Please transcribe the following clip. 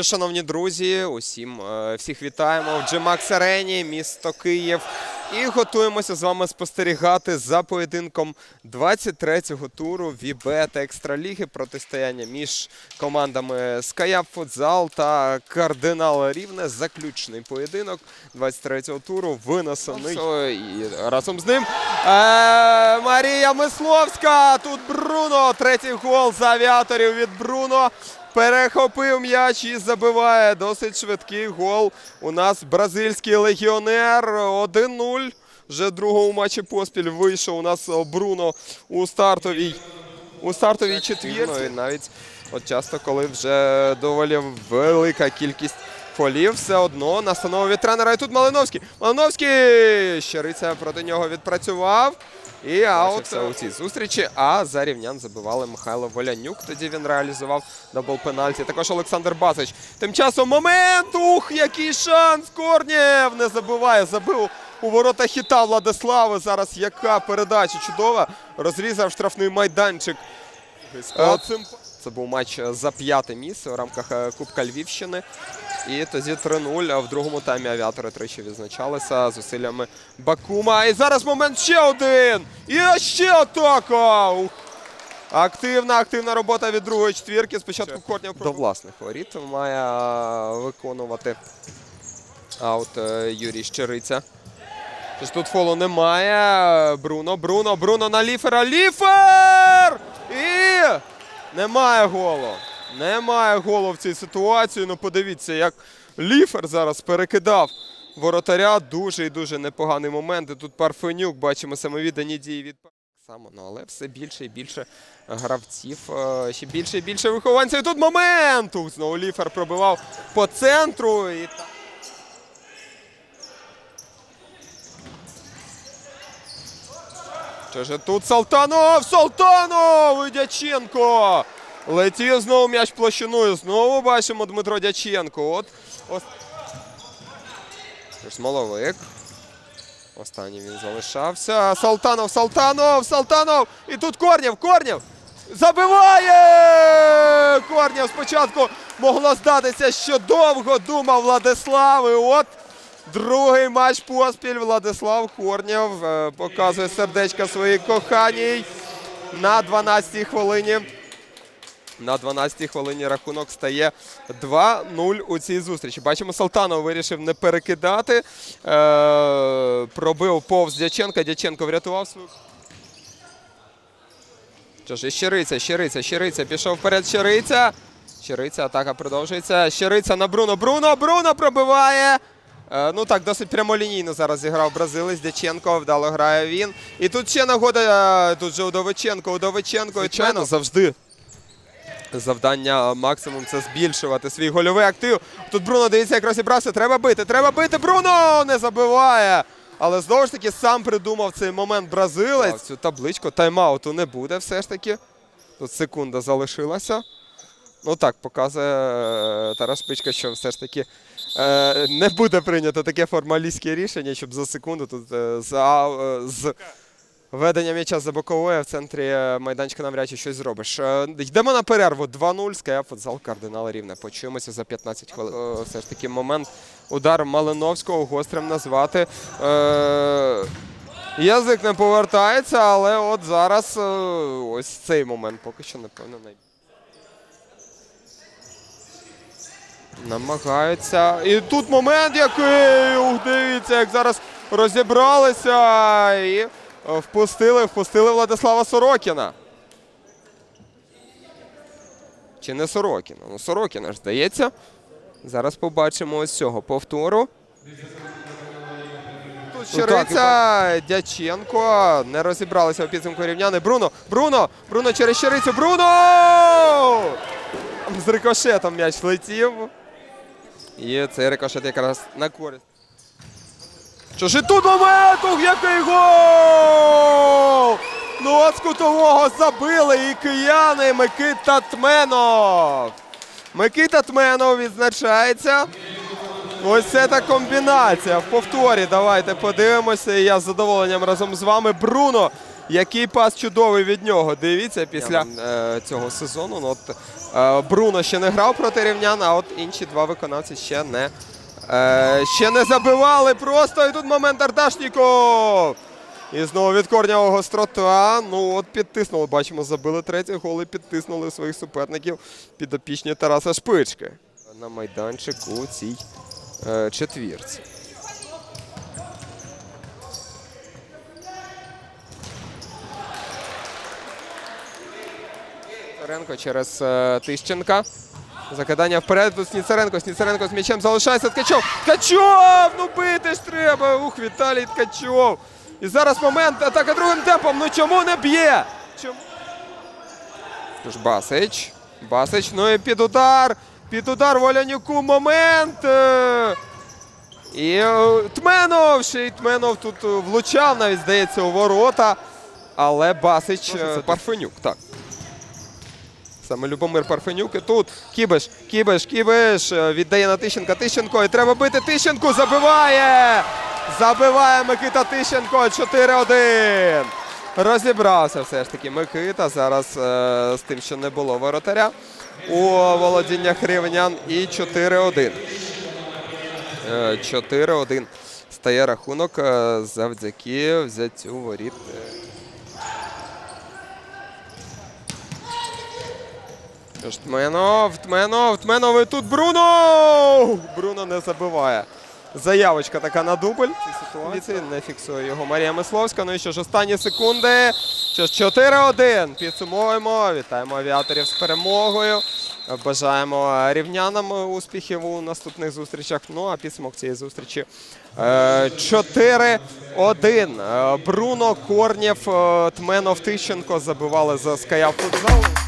Що, шановні друзі, усім е, всіх вітаємо в Джемакс Арені, місто Київ. І готуємося з вами спостерігати за поєдинком 23-го туру Вібет Екстраліги протистояння між командами Скаяп Футзал та Кардинал Рівне. Заключний поєдинок 23-го туру. Винесений і разом з ним е, Марія Мисловська. Тут Бруно. Третій гол за авіаторів від Бруно. Перехопив м'яч і забиває досить швидкий гол. У нас бразильський легіонер 1-0. Вже в другому матчі поспіль вийшов у нас Бруно у стартовій у стартовій четвірці. І навіть от часто, коли вже доволі велика кількість фолів, все одно настанова від тренера. І тут Малиновський. Малиновський! Щириця проти нього відпрацював. І аут у цій зустрічі. А за рівнян забивали Михайло Волянюк. Тоді він реалізував дабл пенальті. Також Олександр Басич. Тим часом момент. Ух, який шанс! Корнєв не забиває. Забив у ворота хіта Владислави. Зараз яка передача чудова. Розрізав штрафний майданчик. Е, Це був матч за п'яте місце у рамках е, Кубка Львівщини. І тоді 3-0. В другому таймі авіатори тричі відзначалися зусиллями Бакума. І зараз момент ще один. І ще атака. Активна, активна робота від другої четвірки. Спочатку Корнєв до власних воріт має е, виконувати аут е, Юрій Щириця. Тож тут фолу немає. Бруно, Бруно, Бруно на Ліфера. Ліфер! І немає голу. Немає голу в цій ситуації. Ну подивіться, як Ліфер зараз перекидав воротаря. Дуже і дуже непоганий момент. І тут Парфенюк, бачимо самовіддані дії від само, ну але все більше і більше гравців, е, ще більше і більше вихованців. І тут момент! Знову Ліфер пробивав по центру. І... Що ж тут Салтанов? Салтанов! Дяченко! Летів знову м'яч площиною. Знову бачимо Дмитро Дяченко. От ос... Тож Смоловик. Останній він залишався. Салтанов, Салтанов, Салтанов! І тут Корнєв, Корнєв! Забиває! Корнєв спочатку могло здатися, що довго думав Владислав. І от Другий матч поспіль Владислав Корнєв е, показує сердечка своїй коханій на 12-й хвилині. На 12-й хвилині рахунок стає 2-0 у цій зустрічі. Бачимо, Салтанов вирішив не перекидати. Е, пробив повз Дяченка. Дяченко врятував свою. Що ж, і Щириця, Щириця, Щириця. Пішов вперед Щириця. Щириця, атака продовжується. Щириця на Бруно. Бруно, Бруно пробиває. Е, Ну так, досить прямолінійно зараз зіграв бразилець. Дяченко вдало грає він. І тут ще нагода. е, Тут же Удовиченко, Удовиченко. Звичайно, завжди. Завдання максимум це збільшувати свій гольовий актив. Тут Бруно дивіться, як розібрався. Треба бити. Треба бити. Бруно не забиває. Але знову ж таки сам придумав цей момент бразилець. Цю табличку тайм-ауту не буде все ж таки. Тут секунда залишилася. Ну так, показує е, Тарас Пичка, що все ж таки не буде прийнято таке формалістське рішення, щоб за секунду тут е, за, е, з ведення м'яча за боковою в центрі е, майданчика навряд чи щось зробиш. Е, йдемо на перерву. 2-0. Ская футзал кардинал рівне. Почуємося за 15 хвилин. Е, все ж таки момент удар Малиновського гострим назвати. Е, язик не повертається, але от зараз е, ось цей момент поки що, напевно, най... Намагаються. І тут момент який. Ух, дивіться, як зараз розібралися і впустили, впустили Владислава Сорокіна. Чи не Сорокіна? Ну, Сорокіна ж здається. Зараз побачимо ось цього повтору. Тут Щириця, Дяченко. Не розібралися у підсумку рівняни. Бруно, Бруно, Бруно через Щирицю. Бруно! З рикошетом м'яч летів. І цей рикошет якраз на користь. Що ж і тут момент, ух, який гол! Ну от кутового забили і кияни Микита Тменов. Микита Тменов відзначається. Ось це та комбінація. В повторі давайте подивимося. І я з задоволенням разом з вами. Бруно Який пас чудовий від нього. Дивіться, після е, цього сезону. Ну, от, е, Бруно ще не грав проти рівнян, а от інші два виконавці ще не, е, ще не забивали. Просто і тут момент Ардашніков. І знову від корнявого гострота. Ну от підтиснули. Бачимо, забили третій гол і підтиснули своїх суперників підопічні Тараса Шпички на майданчику цій е, четвірці. Сніцаренко через е, Тищенка. Закидання вперед. Тут Сніцаренко. Сніцаренко з м'ячем залишається. Ткачов. Ткачов! Ну бити ж треба. Ух, Віталій Ткачов. І зараз момент. Атака другим темпом. Ну чому не б'є? Чому? Тож Басич. Басич. Ну і під удар. Під удар Волянюку. Момент. Е, І е, Тменов. Ще й Тменов тут влучав, навіть здається, у ворота. Але Басич. Парфенюк. Так. Саме Любомир Парфенюк. І тут Кібиш, Кібиш, Кібиш е, віддає на Тищенка. Тищенко. І треба бити Тищенку. Забиває! Забиває Микита Тищенко. 4-1. Розібрався все ж таки Микита. Зараз е, з тим, що не було воротаря у володіннях рівнян. І 4-1. Е, 4-1 стає рахунок е, завдяки взяттю воріт. Тож Тменов, Тменов, Тменов і тут Бруно! Бруно не забиває. Заявочка така на дубль. Ситуації не фіксує його Марія Мисловська. Ну і що ж, останні секунди. Що ж, 4-1. Підсумовуємо. Вітаємо авіаторів з перемогою. Бажаємо рівнянам успіхів у наступних зустрічах. Ну а підсумок цієї зустрічі е, 4-1. Е, Бруно, Корнєв, е, Тменов, Тищенко забивали за Скаяв футзал.